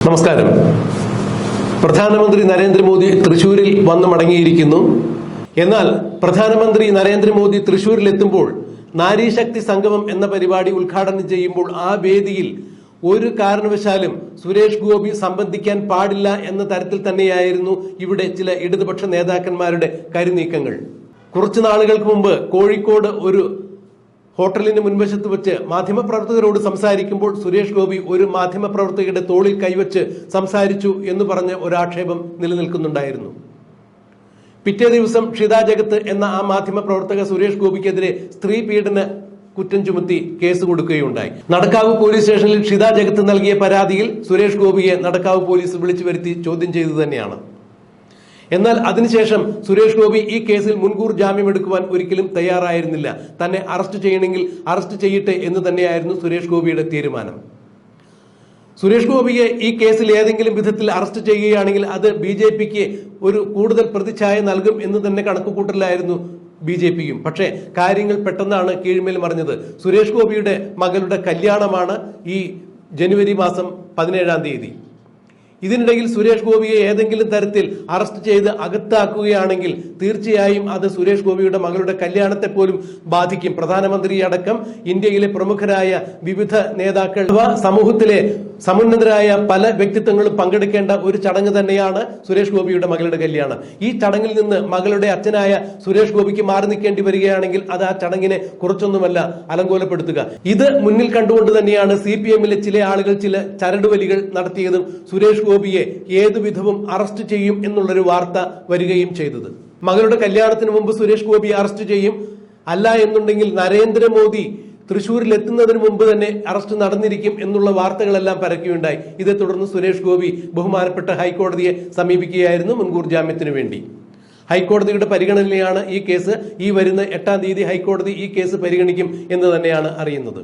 നമസ്കാരം. പ്രധാനമന്ത്രി നരേന്ദ്രമോദി തൃശൂരിൽ വന്നു മടങ്ങിയിരിക്കുന്നു. എന്നാൽ പ്രധാനമന്ത്രി നരേന്ദ്രമോദി തൃശൂരിലെത്തുമ്പോൾ നാരീശക്തി സംഗമം എന്ന പരിപാടി ഉദ്ഘാടനം ചെയ്യുമ്പോൾ ആ വേദിയിൽ ഒരു കാരണവശാലും സുരേഷ് ഗോപി സംബന്ധിക്കാൻ പാടില്ല എന്ന തരത്തിൽ തന്നെയായിരുന്നു ഇവിടെ ചില ഇടതുപക്ഷ നേതാക്കന്മാരുടെ കരുനീക്കങ്ങൾ. കുറച്ചു നാളുകൾക്ക് മുമ്പ് കോഴിക്കോട് ഒരു ഹോട്ടലിന് മുൻവശത്ത് വെച്ച് മാധ്യമപ്രവർത്തകരോട് സംസാരിക്കുമ്പോൾ സുരേഷ് ഗോപി ഒരു മാധ്യമപ്രവർത്തകരുടെ തോളിൽ കൈവച്ച് സംസാരിച്ചു എന്ന് പറഞ്ഞ് ഒരാക്ഷേപം നിലനിൽക്കുന്നുണ്ടായിരുന്നു. പിറ്റേ ദിവസം ഷിത ജഗത്ത് എന്ന ആ മാധ്യമപ്രവർത്തക സുരേഷ് ഗോപിക്കെതിരെ സ്ത്രീ പീഡന കുറ്റം ചുമത്തി കേസ് കൊടുക്കുകയുണ്ടായി. നടക്കാവ് പോലീസ് സ്റ്റേഷനിൽ ഷിത ജഗത്ത് നൽകിയ പരാതിയിൽ സുരേഷ് ഗോപിയെ നടക്കാവ് പോലീസ് വിളിച്ചു വരുത്തി ചോദ്യം ചെയ്തു തന്നെയാണ്. എന്നാൽ അതിനുശേഷം സുരേഷ് ഗോപി ഈ കേസിൽ മുൻകൂർ ജാമ്യം എടുക്കുവാൻ ഒരിക്കലും തയ്യാറായിരുന്നില്ല. തന്നെ അറസ്റ്റ് ചെയ്യണമെങ്കിൽ അറസ്റ്റ് ചെയ്യട്ടെ എന്ന് തന്നെയായിരുന്നു സുരേഷ് ഗോപിയുടെ തീരുമാനം. സുരേഷ് ഗോപിയെ ഈ കേസിൽ ഏതെങ്കിലും വിധത്തിൽ അറസ്റ്റ് ചെയ്യുകയാണെങ്കിൽ അത് ബി ജെ പിക്ക് ഒരു കൂടുതൽ പ്രതിച്ഛായ നൽകും എന്ന് തന്നെ കണക്കുകൂട്ടലായിരുന്നു ബി ജെ പിയും. പക്ഷേ കാര്യങ്ങൾ പെട്ടെന്നാണ് കീഴ്മേൽ മറിഞ്ഞത്. സുരേഷ് ഗോപിയുടെ മകളുടെ കല്യാണമാണ് ഈ ജനുവരി മാസം പതിനേഴാം തീയതി. ഇതിനിടയിൽ സുരേഷ് ഗോപിയെ ഏതെങ്കിലും തരത്തിൽ അറസ്റ്റ് ചെയ്ത് അകത്താക്കുകയാണെങ്കിൽ തീർച്ചയായും അത് സുരേഷ് ഗോപിയുടെ മകളുടെ കല്യാണത്തെ പോലും ബാധിക്കും. പ്രധാനമന്ത്രി അടക്കം ഇന്ത്യയിലെ പ്രമുഖരായ വിവിധ നേതാക്കൾ സമൂഹത്തിലെ സമുന്നതരായ പല വ്യക്തിത്വങ്ങളും പങ്കെടുക്കേണ്ട ഒരു ചടങ്ങ് തന്നെയാണ് സുരേഷ് ഗോപിയുടെ മകളുടെ കല്യാണം. ഈ ചടങ്ങിൽ നിന്ന് മകളുടെ അച്ഛനായ സുരേഷ് ഗോപിക്ക് മാറി നിൽക്കേണ്ടി വരികയാണെങ്കിൽ അത് ആ ചടങ്ങിനെ കുറച്ചൊന്നുമല്ല അലങ്കോലപ്പെടുത്തുക. ഇത് മുന്നിൽ കണ്ടുകൊണ്ട് തന്നെയാണ് സി പി എമ്മിലെ ചില ആളുകൾ ചില ചരടുവലികൾ നടത്തിയതും സുരേഷ് ഗോപിയെ ഏതുവിധവും അറസ്റ്റ് ചെയ്യും എന്നുള്ളൊരു വാർത്ത വരികയും ചെയ്തത്. മകളുടെ കല്യാണത്തിന് മുമ്പ് സുരേഷ് ഗോപിയെ അറസ്റ്റ് ചെയ്യും. അല്ല എന്നുണ്ടെങ്കിൽ നരേന്ദ്രമോദി തൃശൂരിൽ എത്തുന്നതിന് മുമ്പ് തന്നെ അറസ്റ്റ് നടന്നിരിക്കും എന്നുള്ള വാർത്തകളെല്ലാം പരക്കുകയുണ്ടായി. ഇതേ തുടർന്ന് സുരേഷ് ഗോപി ബഹുമാനപ്പെട്ട ഹൈക്കോടതിയെ സമീപിക്കുകയായിരുന്നു മുൻകൂർ ജാമ്യത്തിനു വേണ്ടി. ഹൈക്കോടതിയുടെ പരിഗണനയാണ് ഈ കേസ്. ഈ വരുന്ന എട്ടാം തീയതി ഹൈക്കോടതി ഈ കേസ് പരിഗണിക്കും എന്ന് തന്നെയാണ് അറിയുന്നത്.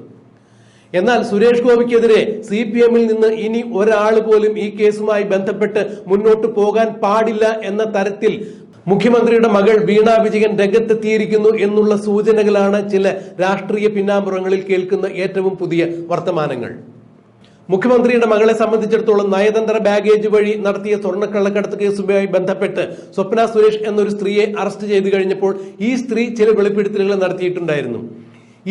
എന്നാൽ സുരേഷ് ഗോപിക്കെതിരെ സി പി എമ്മിൽ നിന്ന് ഇനി ഒരാൾ പോലും ഈ കേസുമായി ബന്ധപ്പെട്ട് മുന്നോട്ട് പോകാൻ പാടില്ല എന്ന തരത്തിൽ മുഖ്യമന്ത്രിയുടെ മകൾ വീണ വിജയൻ രംഗത്തെത്തിയിരിക്കുന്നു എന്നുള്ള സൂചനകളാണ് ചില രാഷ്ട്രീയ പിന്നാമ്പുറങ്ങളിൽ കേൾക്കുന്ന ഏറ്റവും പുതിയ വർത്തമാനങ്ങൾ. മുഖ്യമന്ത്രിയുടെ മകളെ സംബന്ധിച്ചിടത്തോളം നയതന്ത്ര ബാഗേജ് വഴി നടത്തിയ സ്വർണക്കള്ളക്കടത്ത് കേസുമായി ബന്ധപ്പെട്ട് സ്വപ്ന സുരേഷ് എന്നൊരു സ്ത്രീയെ അറസ്റ്റ് ചെയ്തു കഴിഞ്ഞപ്പോൾ ഈ സ്ത്രീ ചില വെളിപ്പെടുത്തലുകൾ നടത്തിയിട്ടുണ്ടായിരുന്നു.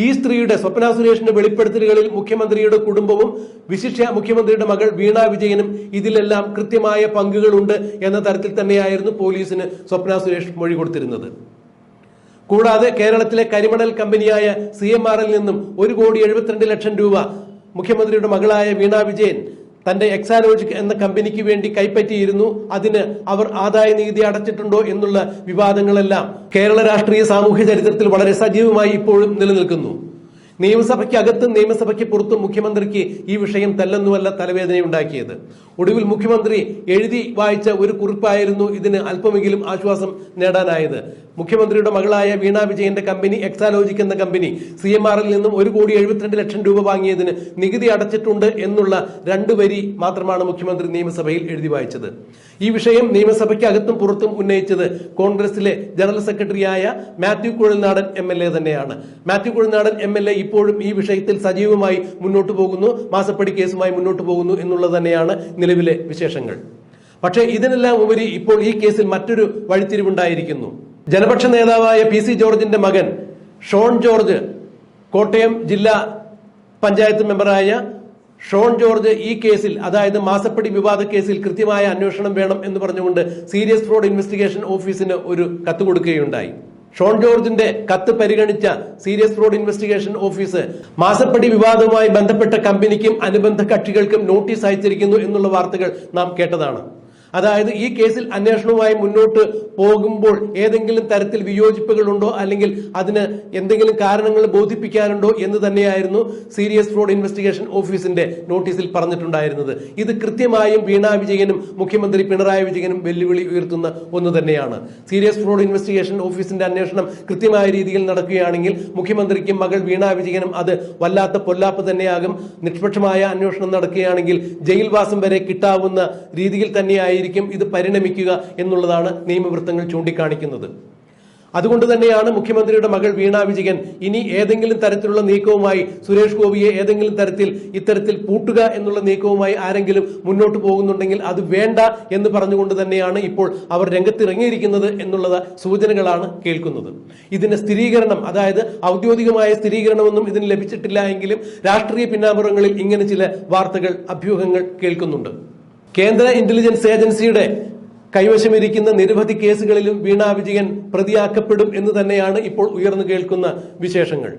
ഈ സ്ത്രീയുടെ സ്വപ്ന സുരേഷിന്റെ വെളിപ്പെടുത്തലുകളിൽ മുഖ്യമന്ത്രിയുടെ കുടുംബവും വിശിഷ്യ മുഖ്യമന്ത്രിയുടെ മകൾ വീണ വിജയനും ഇതിലെല്ലാം കൃത്യമായ പങ്കുകളുണ്ട് എന്ന തരത്തിൽ തന്നെയായിരുന്നു പോലീസിന് സ്വപ്ന സുരേഷ് മൊഴി കൊടുത്തിരുന്നത്. കൂടാതെ കേരളത്തിലെ കരിമണൽ കമ്പനിയായ സി എം ആറിൽ നിന്നും ഒരു കോടി എഴുപത്തിരണ്ട് ലക്ഷം രൂപ മുഖ്യമന്ത്രിയുടെ മകളായ വീണ വിജയൻ തന്റെ എക്സാലോജിക് എന്ന കമ്പനിക്ക് വേണ്ടി കൈപ്പറ്റിയിരുന്നു. അതിന് അവർ ആദായ നികുതി അടച്ചിട്ടുണ്ടോ എന്നുള്ള വിവാദങ്ങളെല്ലാം കേരള രാഷ്ട്രീയ സാമൂഹ്യ ചരിത്രത്തിൽ വളരെ സജീവമായി ഇപ്പോഴും നിലനിൽക്കുന്നു. നിയമസഭയ്ക്ക് അകത്തും നിയമസഭയ്ക്ക് പുറത്തും മുഖ്യമന്ത്രിക്ക് ഈ വിഷയം തല്ലെന്നുമല്ല തലവേദനയുണ്ടാക്കിയത്. ഒടുവിൽ മുഖ്യമന്ത്രി എഴുതി വായിച്ച ഒരു കുറിപ്പായിരുന്നു ഇതിന് അല്പമെങ്കിലും ആശ്വാസം നേടാനായത്. മുഖ്യമന്ത്രിയുടെ മകളായ വീണ വിജയന്റെ കമ്പനി എക്സാലോജിക് എന്ന കമ്പനി സി എം ആറിൽ നിന്നും ഒരു കോടി എഴുപത്തിരണ്ട് ലക്ഷം രൂപ വാങ്ങിയതിന് നികുതി അടച്ചിട്ടുണ്ട് എന്നുള്ള രണ്ട് വരി മാത്രമാണ് മുഖ്യമന്ത്രി നിയമസഭയിൽ എഴുതി വായിച്ചത്. ഈ വിഷയം നിയമസഭയ്ക്ക് അകത്തും പുറത്തും ഉന്നയിച്ചത് കോൺഗ്രസിലെ ജനറൽ സെക്രട്ടറിയായ Mathew Kuzhalnadan M L A തന്നെയാണ്. Mathew Kuzhalnadan M L A ഇപ്പോഴും ഈ വിഷയത്തിൽ സജീവമായി മുന്നോട്ട് പോകുന്നു മാസപ്പടി കേസുമായി മുന്നോട്ട് പോകുന്നു എന്നുള്ളത് തന്നെയാണ് നിലവിലെ വിശേഷങ്ങൾ. പക്ഷേ ഇതിനെല്ലാം ഉപരി ഇപ്പോൾ ഈ കേസിൽ മറ്റൊരു വഴിത്തിരിവുണ്ടായിരിക്കുന്നു. ജനപക്ഷ നേതാവായ പി സി ജോർജിന്റെ മകൻ ഷോൺ ജോർജ് കോട്ടയം ജില്ലാ പഞ്ചായത്ത് മെമ്പറായ ഷോൺ ജോർജ് ഈ കേസിൽ അതായത് മാസപ്പടി വിവാദ കേസിൽ കൃത്യമായ അന്വേഷണം വേണം എന്ന് പറഞ്ഞുകൊണ്ട് സീരിയസ് ഫ്രോഡ് ഇൻവെസ്റ്റിഗേഷൻ ഓഫീസിന് ഒരു കത്ത് കൊടുക്കുകയുണ്ടായി. ഷോൺ ജോർജിന്റെ കത്ത് പരിഗണിച്ച സീരിയസ് ഫ്രോഡ് ഇൻവെസ്റ്റിഗേഷൻ ഓഫീസ് മാസപ്പടി വിവാദവുമായി ബന്ധപ്പെട്ട കമ്പനിക്കും അനുബന്ധ കക്ഷികൾക്കും നോട്ടീസ് അയച്ചിരിക്കുന്നു എന്നുള്ള വാർത്തകൾ നാം കേട്ടതാണ്. അതായത് ഈ കേസിൽ അന്വേഷണവുമായി മുന്നോട്ട് പോകുമ്പോൾ ഏതെങ്കിലും തരത്തിൽ വിയോജിപ്പുകളുണ്ടോ? അല്ലെങ്കിൽ അതിന് എന്തെങ്കിലും കാരണങ്ങൾ ബോധിപ്പിക്കാനുണ്ടോ എന്ന് തന്നെയായിരുന്നു സീരിയസ് ഫ്രോഡ് ഇൻവെസ്റ്റിഗേഷൻ ഓഫീസിന്റെ നോട്ടീസിൽ പറഞ്ഞിട്ടുണ്ടായിരുന്നത്. ഇത് കൃത്യമായും വീണ വിജയനും മുഖ്യമന്ത്രി പിണറായി വിജയനും വെല്ലുവിളി ഉയർത്തുന്ന ഒന്ന് തന്നെയാണ്. സീരിയസ് ഫ്രോഡ് ഇൻവെസ്റ്റിഗേഷൻ ഓഫീസിന്റെ അന്വേഷണം കൃത്യമായ രീതിയിൽ നടക്കുകയാണെങ്കിൽ മുഖ്യമന്ത്രിക്കും മകൾ വീണ വിജയനും അത് വല്ലാത്ത പൊല്ലാപ്പ് തന്നെയാകും. നിഷ്പക്ഷമായ അന്വേഷണം നടക്കുകയാണെങ്കിൽ ജയിൽവാസം വരെ കിട്ടാവുന്ന രീതിയിൽ തന്നെയായിരിക്കും ഇത് പരിണമിക്കുക എന്നുള്ളതാണ് നിയമവൃത്തങ്ങൾ ചൂണ്ടിക്കാണിക്കുന്നത്. അതുകൊണ്ട് തന്നെയാണ് മുഖ്യമന്ത്രിയുടെ മകൾ വീണ വിജയൻ ഇനി ഏതെങ്കിലും തരത്തിലുള്ള നീക്കവുമായി സുരേഷ് ഗോപിയെ ഏതെങ്കിലും തരത്തിൽ ഇത്തരത്തിൽ പൂട്ടുക എന്നുള്ള നീക്കവുമായി ആരെങ്കിലും മുന്നോട്ട് പോകുന്നുണ്ടെങ്കിൽ അത് വേണ്ട എന്ന് പറഞ്ഞുകൊണ്ട് തന്നെയാണ് ഇപ്പോൾ അവർ രംഗത്തിറങ്ങിയിരിക്കുന്നത് എന്നുള്ളത് സൂചനകളാണ് കേൾക്കുന്നത്. ഇതിന് സ്ഥിരീകരണം അതായത് ഔദ്യോഗികമായ സ്ഥിരീകരണമൊന്നും ഇതിന് ലഭിച്ചിട്ടില്ല എങ്കിലും രാഷ്ട്രീയ പിന്നാമ്പുറങ്ങളിൽ ഇങ്ങനെ ചില വാർത്തകൾ അഭ്യൂഹങ്ങൾ കേൾക്കുന്നുണ്ട്. കേന്ദ്ര ഇന്റലിജൻസ് ഏജൻസിയുടെ കൈവശമിരിക്കുന്ന നിരവധി കേസുകളിലും വീണ വിജയൻ പ്രതിയാക്കപ്പെടും എന്ന് തന്നെയാണ് ഇപ്പോൾ ഉയർന്നു കേൾക്കുന്ന വിശേഷങ്ങൾ.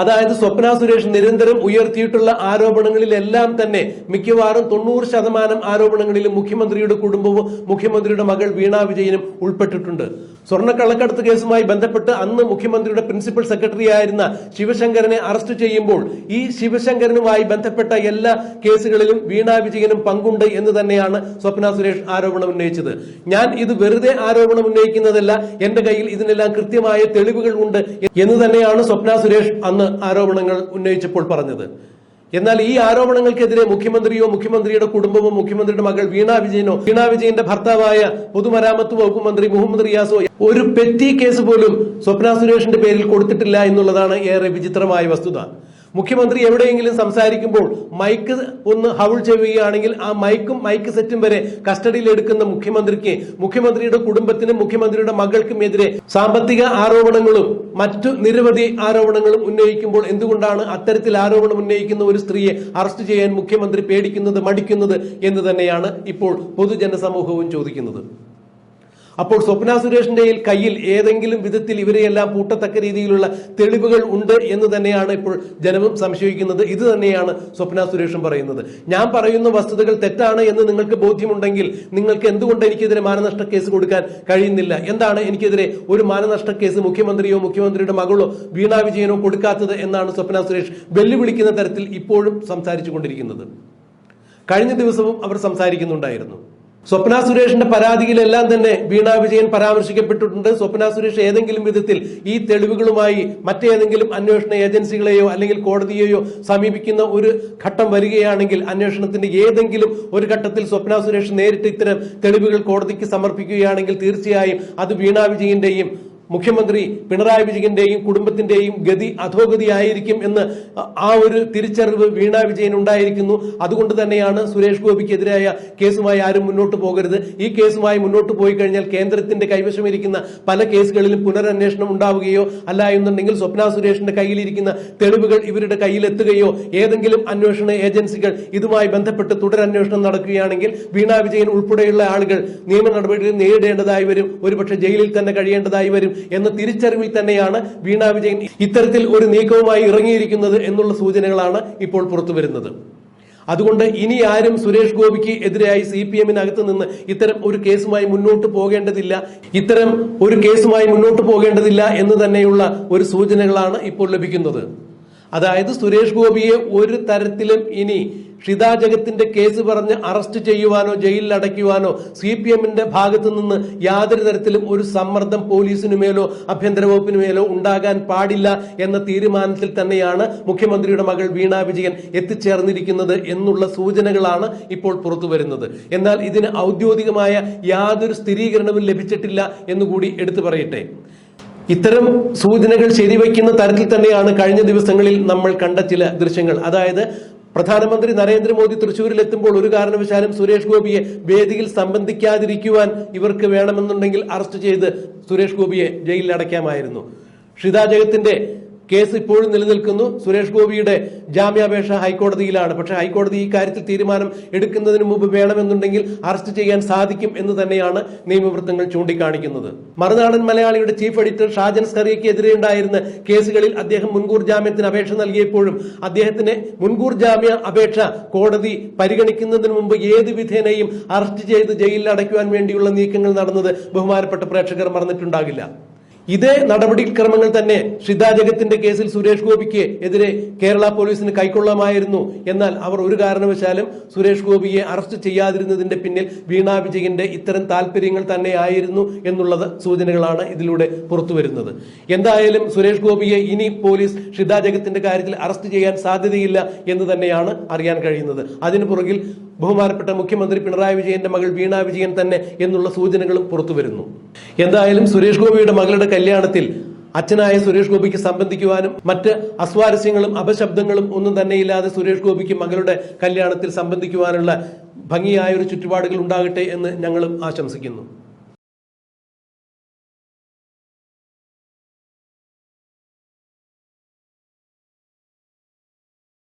അതായത് സ്വപ്ന സുരേഷ് നിരന്തരം ഉയർത്തിയിട്ടുള്ള ആരോപണങ്ങളിലെല്ലാം തന്നെ മിക്കവാറും തൊണ്ണൂറ് ശതമാനം ആരോപണങ്ങളിലും മുഖ്യമന്ത്രിയുടെ കുടുംബവും മുഖ്യമന്ത്രിയുടെ മകൾ വീണ വിജയനും ഉൾപ്പെട്ടിട്ടുണ്ട്. സ്വർണക്കള്ളക്കടത്ത് കേസുമായി ബന്ധപ്പെട്ട് അന്ന് മുഖ്യമന്ത്രിയുടെ പ്രിൻസിപ്പൽ സെക്രട്ടറി ആയിരുന്ന ശിവശങ്കരനെ അറസ്റ്റ് ചെയ്യുമ്പോൾ ഈ ശിവശങ്കരനുമായി ബന്ധപ്പെട്ട എല്ലാ കേസുകളിലും വീണ വിജയനും പങ്കുണ്ട് എന്ന് തന്നെയാണ് സ്വപ്ന സുരേഷ് ആരോപണം ഉന്നയിച്ചത്. ഞാൻ ഇത് വെറുതെ ആരോപണം ഉന്നയിക്കുന്നതല്ല എന്റെ കയ്യിൽ ഇതിനെല്ലാം കൃത്യമായ തെളിവുകൾ ഉണ്ട് എന്ന് തന്നെയാണ് സ്വപ്ന സുരേഷ് അന്ന് ആരോപണങ്ങൾ ഉന്നയിച്ചപ്പോൾ പറഞ്ഞത്. എന്നാൽ ഈ ആരോപണങ്ങൾക്കെതിരെ മുഖ്യമന്ത്രിയോ മുഖ്യമന്ത്രിയുടെ കുടുംബമോ മുഖ്യമന്ത്രിയുടെ മകൾ വീണ വിജയനോ വീണ വിജയന്റെ ഭർത്താവായ പൊതുമരാമത്ത് വകുപ്പ് മന്ത്രി മുഹമ്മദ് റിയാസോ ഒരു പെറ്റി കേസ് പോലും സ്വപ്ന സുരേഷിന്റെ പേരിൽ കൊടുത്തിട്ടില്ല എന്നുള്ളതാണ് ഏറെ വിചിത്രമായ വസ്തുത. മുഖ്യമന്ത്രി എവിടെയെങ്കിലും സംസാരിക്കുമ്പോൾ മൈക്ക് ഒന്ന് ഹൗൾ ചെയ്യുകയാണെങ്കിൽ ആ മൈക്കും മൈക്ക് സെറ്റും വരെ കസ്റ്റഡിയിൽ എടുക്കുന്ന മുഖ്യമന്ത്രിക്ക് മുഖ്യമന്ത്രിയുടെ കുടുംബത്തിനും മുഖ്യമന്ത്രിയുടെ മകൾക്കും എതിരെ സാമ്പത്തിക ആരോപണങ്ങളും മറ്റു നിരവധി ആരോപണങ്ങളും ഉന്നയിക്കുമ്പോൾ എന്തുകൊണ്ടാണ് അത്തരത്തിൽ ആരോപണം ഉന്നയിക്കുന്ന ഒരു സ്ത്രീയെ അറസ്റ്റ് ചെയ്യാൻ മുഖ്യമന്ത്രി പേടിക്കുന്നത് മടിക്കുന്നത് എന്ന് തന്നെയാണ് ഇപ്പോൾ പൊതുജനസമൂഹവും ചോദിക്കുന്നത്. അപ്പോൾ സ്വപ്ന സുരേഷിന്റെ കയ്യിൽ ഏതെങ്കിലും വിധത്തിൽ ഇവരെയെല്ലാം പൂട്ടത്തക്ക രീതിയിലുള്ള തെളിവുകൾ ഉണ്ട് എന്ന് തന്നെയാണ് ഇപ്പോൾ ജനവും സംശയിക്കുന്നത്. ഇത് തന്നെയാണ് സ്വപ്ന സുരേഷും പറയുന്നത്. ഞാൻ പറയുന്ന വസ്തുതകൾ തെറ്റാണ് എന്ന് നിങ്ങൾക്ക് ബോധ്യമുണ്ടെങ്കിൽ നിങ്ങൾക്ക് എന്തുകൊണ്ട് എനിക്കെതിരെ മാനനഷ്ട കേസ് കൊടുക്കാൻ കഴിയുന്നില്ല? എന്താണ് എനിക്കെതിരെ ഒരു മാനനഷ്ട കേസ് മുഖ്യമന്ത്രിയോ മുഖ്യമന്ത്രിയുടെ മകളോ വീണ വിജയനോ കൊടുക്കാത്തത് എന്നാണ് സ്വപ്ന സുരേഷ് വെല്ലുവിളിക്കുന്ന തരത്തിൽ ഇപ്പോഴും സംസാരിച്ചു കൊണ്ടിരിക്കുന്നത് കഴിഞ്ഞ ദിവസവും അവർ സംസാരിക്കുന്നുണ്ടായിരുന്നു. സ്വപ്ന സുരേഷിന്റെ പരാതിയിലെല്ലാം തന്നെ വീണ വിജയൻ പരാമർശിക്കപ്പെട്ടിട്ടുണ്ട്. സ്വപ്ന സുരേഷ് ഏതെങ്കിലും വിധത്തിൽ ഈ തെളിവുകളുമായി മറ്റേതെങ്കിലും അന്വേഷണ ഏജൻസികളെയോ അല്ലെങ്കിൽ കോടതിയെയോ സമീപിക്കുന്ന ഒരു ഘട്ടം വരികയാണെങ്കിൽ അന്വേഷണത്തിന്റെ ഏതെങ്കിലും ഒരു ഘട്ടത്തിൽ സ്വപ്ന സുരേഷ് നേരിട്ട് ഇത്തരം തെളിവുകൾ കോടതിക്ക് സമർപ്പിക്കുകയാണെങ്കിൽ തീർച്ചയായും അത് വീണ വിജയന്റെയും മുഖ്യമന്ത്രി പിണറായി വിജയന്റെയും കുടുംബത്തിന്റെയും ഗതി അധോഗതിയായിരിക്കും എന്ന് ആ ഒരു തിരിച്ചറിവ് വീണ വിജയൻ ഉണ്ടായിരിക്കുന്നു. അതുകൊണ്ട് തന്നെയാണ് സുരേഷ് ഗോപിക്കെതിരായ കേസുമായി ആരും മുന്നോട്ട് പോകരുത്. ഈ കേസുമായി മുന്നോട്ട് പോയി കഴിഞ്ഞാൽ കേന്ദ്രത്തിന്റെ കൈവശമിരിക്കുന്ന പല കേസുകളിലും പുനരന്വേഷണം ഉണ്ടാവുകയോ അല്ല എന്നുണ്ടെങ്കിൽ സ്വപ്ന സുരേഷിന്റെ കയ്യിലിരിക്കുന്ന തെളിവുകൾ ഇവരുടെ കയ്യിലെത്തുകയോ ഏതെങ്കിലും അന്വേഷണ ഏജൻസികൾ ഇതുമായി ബന്ധപ്പെട്ട് തുടരന്വേഷണം നടക്കുകയാണെങ്കിൽ വീണ വിജയൻ ഉൾപ്പെടെയുള്ള ആളുകൾ നിയമ നടപടികൾ നേരിടേണ്ടതായി വരും. ഒരുപക്ഷെ ജയിലിൽ തന്നെ കഴിയേണ്ടതായി വരും. എന്ന തിരിച്ചറിവിൽ തന്നെയാണ് വീണ വിജയൻ ഇത്തരത്തിൽ ഒരു നീക്കവുമായി ഇറങ്ങിയിരിക്കുന്നത് എന്നുള്ള സൂചനകളാണ് ഇപ്പോൾ പുറത്തുവരുന്നത്. അതുകൊണ്ട് ഇനി ആരും സുരേഷ് ഗോപിക്ക് എതിരായി സി പി എമ്മിനകത്ത് നിന്ന് ഇത്തരം ഒരു കേസുമായി മുന്നോട്ട് പോകേണ്ടതില്ല. ഇത്തരം ഒരു കേസുമായി മുന്നോട്ട് പോകേണ്ടതില്ല എന്ന് തന്നെയുള്ള ഒരു സൂചനകളാണ് ഇപ്പോൾ ലഭിക്കുന്നത്. അതായത് സുരേഷ് ഗോപിയെ ഒരു തരത്തിലും ഇനി ഷിതാ ജഗത്തിന്റെ കേസ് പറഞ്ഞ് അറസ്റ്റ് ചെയ്യുവാനോ ജയിലിൽ അടയ്ക്കുവാനോ സി പി എമ്മിന്റെ ഭാഗത്തു നിന്ന് യാതൊരു തരത്തിലും ഒരു സമ്മർദ്ദം പോലീസിനു മേലോ ആഭ്യന്തര വകുപ്പിനു മേലോ ഉണ്ടാകാൻ പാടില്ല എന്ന തീരുമാനത്തിൽ തന്നെയാണ് മുഖ്യമന്ത്രിയുടെ മകൾ വീണ വിജയൻ എത്തിച്ചേർന്നിരിക്കുന്നത് എന്നുള്ള സൂചനകളാണ് ഇപ്പോൾ പുറത്തു വരുന്നത്. എന്നാൽ ഇതിന് ഔദ്യോഗികമായ യാതൊരു സ്ഥിരീകരണവും ലഭിച്ചിട്ടില്ല എന്നുകൂടി എടുത്തു പറയട്ടെ. ഇത്തരം സൂചനകൾ ശരിവയ്ക്കുന്ന തരത്തിൽ തന്നെയാണ് കഴിഞ്ഞ ദിവസങ്ങളിൽ നമ്മൾ കണ്ട ചില ദൃശ്യങ്ങൾ. അതായത് പ്രധാനമന്ത്രി നരേന്ദ്രമോദി തൃശൂരിൽ എത്തുമ്പോൾ ഒരു കാരണവശാലും സുരേഷ് ഗോപിയെ വേദിയിൽ സംബന്ധിക്കാതിരിക്കുവാൻ ഇവർക്ക് വേണമെന്നുണ്ടെങ്കിൽ അറസ്റ്റ് ചെയ്ത് സുരേഷ് ഗോപിയെ ജയിലിൽ അടയ്ക്കാമായിരുന്നു. ഷിതാ ജഗത്തിന്റെ കേസ് ഇപ്പോഴും നിലനിൽക്കുന്നു. സുരേഷ് ഗോപിയുടെ ജാമ്യാപേക്ഷ ഹൈക്കോടതിയിലാണ്. പക്ഷേ ഹൈക്കോടതി ഈ കാര്യത്തിൽ തീരുമാനം എടുക്കുന്നതിന് മുമ്പ് വേണമെന്നുണ്ടെങ്കിൽ അറസ്റ്റ് ചെയ്യാൻ സാധിക്കും എന്ന് തന്നെയാണ് നിയമവൃത്തങ്ങൾ ചൂണ്ടിക്കാണിക്കുന്നത്. മറുനാടൻ മലയാളിയുടെ ചീഫ് എഡിറ്റർ ഷാജൻ സ്കറിയയ്ക്ക് എതിരെയുണ്ടായിരുന്ന കേസുകളിൽ അദ്ദേഹം മുൻകൂർ ജാമ്യത്തിന് അപേക്ഷ നൽകിയപ്പോഴും അദ്ദേഹത്തിന് മുൻകൂർ ജാമ്യ അപേക്ഷ കോടതി പരിഗണിക്കുന്നതിന് മുമ്പ് ഏത് വിധേനയും അറസ്റ്റ് ചെയ്ത് ജയിലിൽ അടയ്ക്കുവാൻ വേണ്ടിയുള്ള നീക്കങ്ങൾ നടന്നത് ബഹുമാനപ്പെട്ട പ്രേക്ഷകർ മറന്നിട്ടുണ്ടാകില്ല. ഇതേ നടപടിക്രമങ്ങൾ തന്നെ ഷിതാ കേസിൽ സുരേഷ് ഗോപിക്ക് എതിരെ കേരള പോലീസിന് കൈക്കൊള്ളാമായിരുന്നു. എന്നാൽ അവർ ഒരു കാരണവശാലും സുരേഷ് ഗോപിയെ അറസ്റ്റ് ചെയ്യാതിരുന്നതിന്റെ പിന്നിൽ വീണ വിജയന്റെ ഇത്തരം താല്പര്യങ്ങൾ തന്നെയായിരുന്നു എന്നുള്ളത് സൂചനകളാണ് ഇതിലൂടെ പുറത്തുവരുന്നത്. എന്തായാലും സുരേഷ് ഗോപിയെ ഇനി പോലീസ് ഷിതാ കാര്യത്തിൽ അറസ്റ്റ് ചെയ്യാൻ സാധ്യതയില്ല എന്ന് തന്നെയാണ് അറിയാൻ കഴിയുന്നത്. അതിനു പുറകിൽ ബഹുമാനപ്പെട്ട മുഖ്യമന്ത്രി പിണറായി വിജയന്റെ മകൾ വീണ വിജയൻ തന്നെ എന്നുള്ള സൂചനകളും പുറത്തുവരുന്നു. എന്തായാലും സുരേഷ് ഗോപിയുടെ മകളുടെ കല്യാണത്തിൽ അച്ഛനായ സുരേഷ് ഗോപിക്ക് സംബന്ധിക്കുവാനും മറ്റ് അസ്വാരസ്യങ്ങളും അപശബ്ദങ്ങളും ഒന്നും തന്നെയില്ലാതെ സുരേഷ് ഗോപിക്ക് മകളുടെ കല്യാണത്തിൽ സംബന്ധിക്കുവാനുള്ള ഭംഗിയായ ഒരു ചുറ്റുപാടുകൾ ഉണ്ടാകട്ടെ എന്ന് ഞങ്ങളും ആശംസിക്കുന്നു.